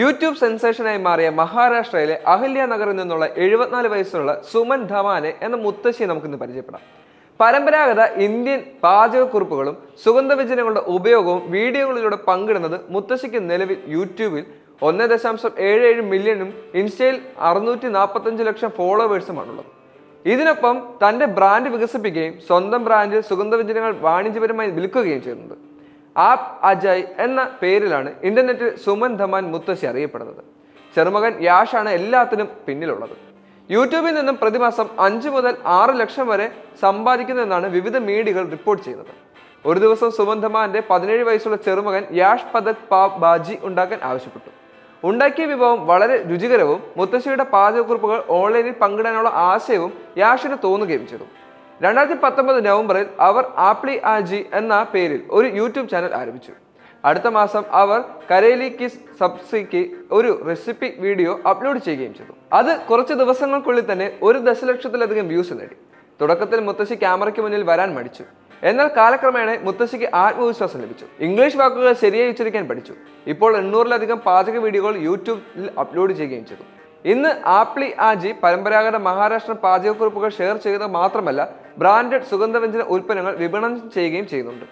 YouTube സെൻസേഷനായി മാറിയ മഹാരാഷ്ട്രയിലെ അഹല്യ നഗറിൽ നിന്നുള്ള എഴുപത്തിനാല് വയസ്സുള്ള സുമൻ ധമാനെ എന്ന മുത്തശ്ശിയെ നമുക്കിന്ന് പരിചയപ്പെടാം. പരമ്പരാഗത ഇന്ത്യൻ പാചകക്കുറിപ്പുകളും സുഗന്ധവ്യജനങ്ങളുടെ ഉപയോഗവും വീഡിയോകളിലൂടെ പങ്കിടുന്നത് മുത്തശ്ശിക്ക് നിലവിൽ യൂട്യൂബിൽ ഒന്ന് ദശാംശം ഏഴ് ഏഴ് മില്യണും ഇൻസ്റ്റയിൽ അറുന്നൂറ്റി നാൽപ്പത്തഞ്ച് ലക്ഷം ഫോളോവേഴ്സുമാണുള്ളത്. ഇതിനൊപ്പം തന്റെ ബ്രാൻഡ് വികസിപ്പിക്കുകയും സ്വന്തം ബ്രാൻഡിൽ സുഗന്ധവ്യജനങ്ങൾ വാണിജ്യപരമായി വിൽക്കുകയും ചെയ്യുന്നുണ്ട്. ആപ്പ് അജയ് എന്ന പേരിലാണ് ഇന്റർനെറ്റിൽ സുമൻ ധമാൻ മുത്തശ്ശി അറിയപ്പെടുന്നത്. ചെറുമകൻ യാഷാണ് എല്ലാത്തിനും പിന്നിലുള്ളത്. യൂട്യൂബിൽ നിന്നും പ്രതിമാസം അഞ്ച് മുതൽ ആറ് ലക്ഷം വരെ സമ്പാദിക്കുന്നതെന്നാണ് വിവിധ മീഡിയകൾ റിപ്പോർട്ട് ചെയ്യുന്നത്. ഒരു ദിവസം സുമൻ ധമാന്റെ പതിനേഴ് വയസ്സുള്ള ചെറുമകൻ യാഷ് പദക് പാ ബാജി ഉണ്ടാക്കാൻ ആവശ്യപ്പെട്ടു. ഉണ്ടാക്കിയ വിഭവം വളരെ രുചികരവും മുത്തശ്ശിയുടെ പാചകക്കുറിപ്പുകൾ ഓൺലൈനിൽ പങ്കിടാനുള്ള ആശയവും യാഷിന് തോന്നുകയും ചെയ്തു. രണ്ടായിരത്തി പത്തൊമ്പത് നവംബറിൽ അവർ ആപ്ലി ആജി എന്ന പേരിൽ ഒരു യൂട്യൂബ് ചാനൽ ആരംഭിച്ചു. അടുത്ത മാസം അവർ കരേലി കിസ് സബ്സിക്ക് ഒരു റെസിപ്പി വീഡിയോ അപ്ലോഡ് ചെയ്യുകയും ചെയ്തു. അത് കുറച്ച് ദിവസങ്ങൾക്കുള്ളിൽ തന്നെ ഒരു ദശലക്ഷത്തിലധികം വ്യൂസ് നേടി. തുടക്കത്തിൽ മുത്തശ്ശി ക്യാമറയ്ക്ക് മുന്നിൽ വരാൻ മടിച്ചു. എന്നാൽ കാലക്രമേണ മുത്തശ്ശിക്ക് ആത്മവിശ്വാസം ലഭിച്ചു. ഇംഗ്ലീഷ് വാക്കുകൾ ശരിയായി ഉച്ചരിക്കാൻ പഠിച്ചു. ഇപ്പോൾ എണ്ണൂറിലധികം പാചക വീഡിയോകൾ യൂട്യൂബിൽ അപ്ലോഡ് ചെയ്യുകയും ചെയ്തു. ഇന്ന് ആപ്ലി ആജി പരമ്പരാഗത മഹാരാഷ്ട്ര പാചകക്കുറിപ്പുകൾ ഷെയർ ചെയ്യുന്നത് മാത്രമല്ല ബ്രാൻഡഡ് സുഗന്ധവ്യഞ്ജന ഉൽപ്പന്നങ്ങൾ വിപണനം ചെയ്യുകയും ചെയ്യുന്നുണ്ട്.